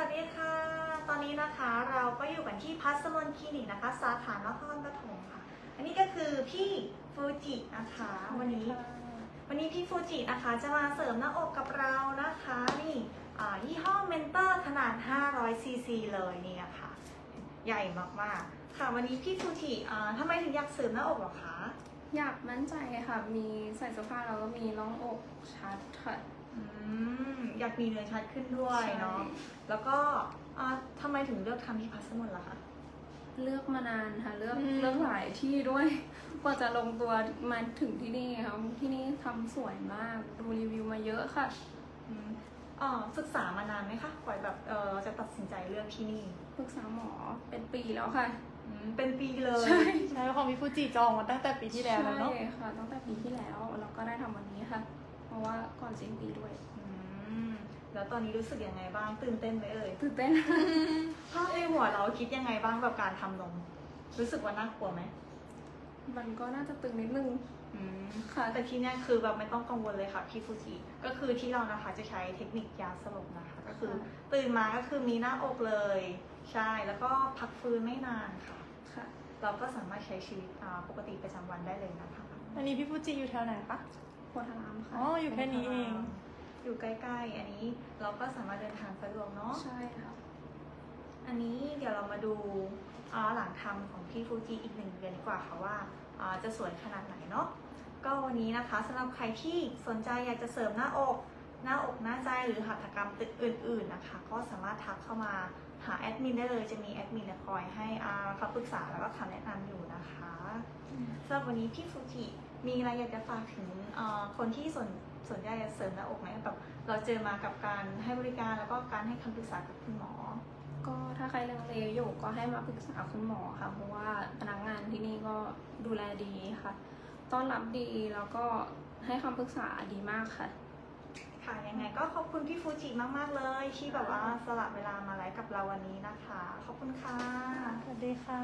วัสดีค่ะ ตอนนี้นะคะเราก็อยู่กันที่พัสมนคลินิกนะคะ สาขานครปฐมค่ะ อันนี้ก็คือพี่ฟูจินะคะ วันนี้ วันนี้พี่ฟูจินะคะจะมาเสริมหน้าอกกับเรานะคะนี่อ่ายี่ห้อเมนเตอร์ขนาด 500 ซีซีเลยนี่นะคะใหญ่มากๆ ค่ะวันนี้พี่ฟูจิอ่าทำไมถึงอยากเสริมหน้าอกเหรอคะ อยากมั่นใจค่ะ มีใส่เสื้อผ้าแล้วก็มีร่องอกชัดค่ะ อืมอยากมีเนื้อชัดขึ้นด้วยเนาะ แล้วก็อ่าทำไมถึงเลือกทำที่พัสมนล่ะคะ เลือกมานานค่ะเลือกอืม เลือกหลายที่ด้วยกว่าจะลงตัวมาถึงที่นี่ค่ะที่นี่ทำสวยมากดูรีวิวมาเยอะค่ะ อืมอ๋อศึกษามานานไหมคะกว่าแบบเออจะตัดสินใจเลือกที่นี่ปรึกษาหมอเป็นปีแล้วค่ะ อืมเป็นปีเลย ใช่ ใช่ของพี่ฟูจิจองมาตั้งแต่ปีที่แล้วแล้วเนาะ ใช่ค่ะตั้งแต่ปีที่แล้วแล้วก็ได้ทำวันนี้ค่ะเพ ราะว่าก่อนสิ้นปีด้วยอืมแล้วตอนนี้รู้สึกยังไงบ้างตื่นเต้นไหมเอ่ยตื่นเต้น ภาพในหัวเราคิดยังไงบ้างกับการทำนม รู้สึกว่าน่ากลัวไหมมันก็น่าจะตึงนิดนึงอืม ค่ะ แต่ที่เนี้ยคือแบบไม่ต้องกังวลเลยค่ะพี่ฟูจิก็คือที่เรานะคะจะใช้เทคนิคยาสลบนะคะ ก็คือค่ะ ตื่นมาก็คือมีหน้าอกเลย ใช่แล้วก็พักฟื้นไม่นานค่ะ ค่ะ เราก็สามารถใช้ชีวิตอ่าปกติประจำวันได้เลยนะคะ อันนี้พี่ฟูจิอยู่แถวไหนคะ โพธารามค่ะอ๋ออยู่แค่นี้เอง อยู่ใกล้ๆ อันนี้เราก็สามารถเดินทางสะดวกเนาะ ใช่ค่ะ อันนี้เดี๋ยวเรามาดูอ่าหลังทำของพี่ฟูจิอีกหนึ่งเดือนดีกว่าค่ะว่าอ่าจะสวยขนาดไหนเนาะ ก็วันนี้นะคะสำหรับใครที่สนใจอยากจะเสริมหน้าอก หน้าอกหน้าใจหรือหัตถกรรมอื่น ๆนะคะ ก็สามารถทักเข้ามาหาแอดมินได้เลยจะมีแอดมินเนี่ยคอยให้อ่าคำปรึกษาแล้วก็คำแนะนำอยู่นะคะสำหรับวันนี้พี่ฟูจิมีอะไรอยากจะฝากถึงอ่าคนที่สนสนใจจะเสริมหน้าอกไหมแบบเราเจอมากับการให้บริการแล้วก็การให้คำปรึกษากับคุณหมอ ก็ถ้าใครลังเลอยู่ก็ให้มาปรึกษาคุณหมอค่ะ เพราะว่าพนักงานที่นี่ก็ดูแลดีค่ะ ต้อนรับดีแล้วก็ให้คำปรึกษาดีมากค่ะ ค่ะ ยังไงก็ขอบคุณพี่ฟูจิมาก ๆ เลย ที่แบบว่าสละเวลามาไลฟ์กับเราวันนี้นะคะ ขอบคุณค่ะ สวัสดีค่ะ